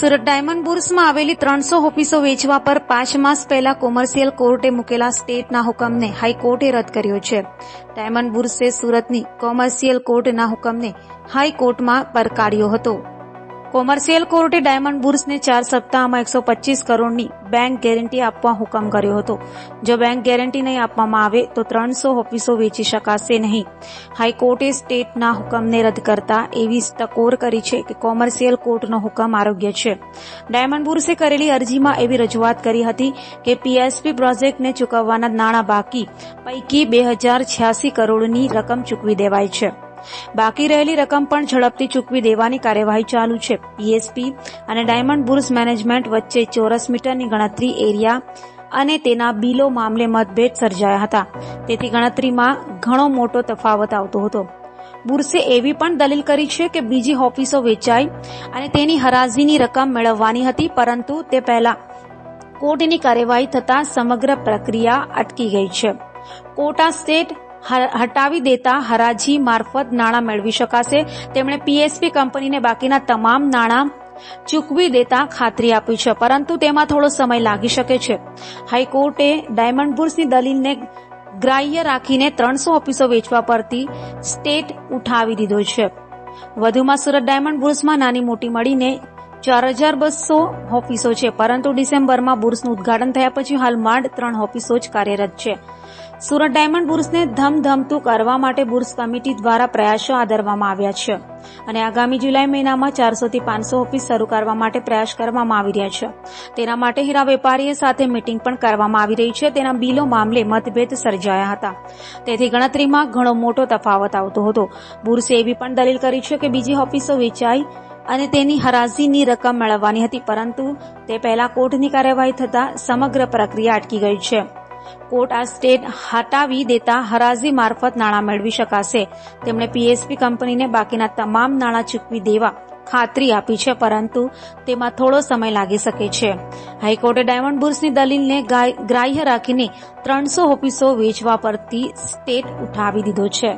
Surat diamond બુર્સમાં આવેલી ત્રણસો ઓફિસો વેચવા પર પાંચ માસ પહેલા કોમર્શિયલ કોર્ટે મૂકેલા સ્ટેટના હુકમને હાઈકોર્ટે રદ કર્યો છે. ડાયમંડ બુર્સે સુરતની કોમર્શિયલ કોર્ટના હુકમને હાઈકોર્ટમાં પડકાર્યો હતો. કોમર્શિયલ કોર્ટે ડાયમંડ બુર્સને ચાર સપ્તાહમાં એકસો પચીસ કરોડની બેંક ગેરંટી આપવા હુકમ કર્યો હતો. જો બેંક ગેરંટી નહીં આપવામાં આવે તો ત્રણસો ઓફિસો વેચી શકાશે નહીં. હાઈકોર્ટે સ્ટેટના હુકમને રદ કરતા એવી ટકોર કરી છે કે કોમર્શિયલ કોર્ટનો હુકમ આરોગ્ય છે. ડાયમંડ બુર્સે કરેલી અરજીમાં એવી રજૂઆત કરી હતી કે પીએસપી પ્રોજેક્ટને ચૂકવવાના નાણાં બાકી પૈકી બે હજાર છ્યાસી કરોડની રકમ ચૂકવી દેવાય છે. બાકી રહેલી રકમ પણ ઝડપથી ચૂકવી દેવાની કાર્યવાહી ચાલુ છે. પીએસપી અને ડાયમંડ બુર્સ મેનેજમેન્ટ વચ્ચે ચોરસ મીટરની ગણતરી એરિયા અને તેના બિલો મામલે મતભેદ સર્જાયા હતા. તેથી ગણતરીમાં ઘણો મોટો તફાવત આવતો હતો. બુર્સે એવી પણ દલીલ કરી છે કે બીજી ઓફિસો વેચાઈ અને તેની હરાજીની રકમ મેળવવાની હતી, પરંતુ તે પહેલા કોર્ટની કાર્યવાહી થતાં સમગ્ર પ્રક્રિયા અટકી ગઈ છે. કોટા સ્ટેટ હટાવી દેતા હરાજી મારફત નાણાં મેળવી શકાશે. તેમણે પીએસપી કંપનીને બાકીના તમામ નાણાં ચૂકવી દેતા ખાતરી આપી છે, પરંતુ તેમાં થોડો સમય લાગી શકે છે. હાઈકોર્ટે ડાયમંડ બુર્સની દલીલને ગ્રાહ્ય રાખીને ત્રણસો ઓફિસો વેચવા પરથી સ્ટેટ ઉઠાવી દીધો છે. વધુમાં સુરત ડાયમંડ બુર્સમાં નાની મોટી મળીને ચાર હજાર બસો ઓફિસો છે, પરંતુ ડિસેમ્બરમાં બુર્સનું ઉદઘાટન થયા પછી હાલ માંડ ત્રણ ઓફિસો જ કાર્યરત છે. સુરત ડાયમંડ બુર્સને ધમધમતું કરવા માટે બુર્સ કમિટી દ્વારા પ્રયાસો આદરવામાં આવ્યા છે અને આગામી જુલાઈ મહિનામાં ચારસોથી પાંચસો ઓફિસ શરૂ કરવા માટે પ્રયાસ કરવામાં આવી રહ્યા છે. તેના માટે હીરા વેપારીઓ સાથે મીટિંગ પણ કરવામાં આવી રહી છે. તેના બિલો મામલે મતભેદ સર્જાયા હતા. તેથી ગણતરીમાં ઘણો મોટો તફાવત આવતો હતો. બુર્સે એવી પણ દલીલ કરી છે કે બીજી ઓફિસો વેચાઈ અને તેની હરાજીની રકમ મેળવવાની હતી, પરંતુ તે પહેલા કોર્ટની કાર્યવાહી થતાં સમગ્ર પ્રક્રિયા અટકી ગઈ છે. કોર્ટ આ સ્ટેટ હટાવી દેતા હરાજી મારફત નાણાં મેળવી શકાશે. તેમણે પીએસપી કંપનીને બાકીના તમામ નાણાં ચૂકવી દેવા ખાતરી આપી છે, પરંતુ તેમાં થોડો સમય લાગી શકે છે. હાઈકોર્ટે ડાયમંડ બુર્સની દલીલને ગ્રાહ્ય રાખીને ત્રણસો ઓફિસો વેચવા પરથી સ્ટેટ ઉઠાવી દીધો છે.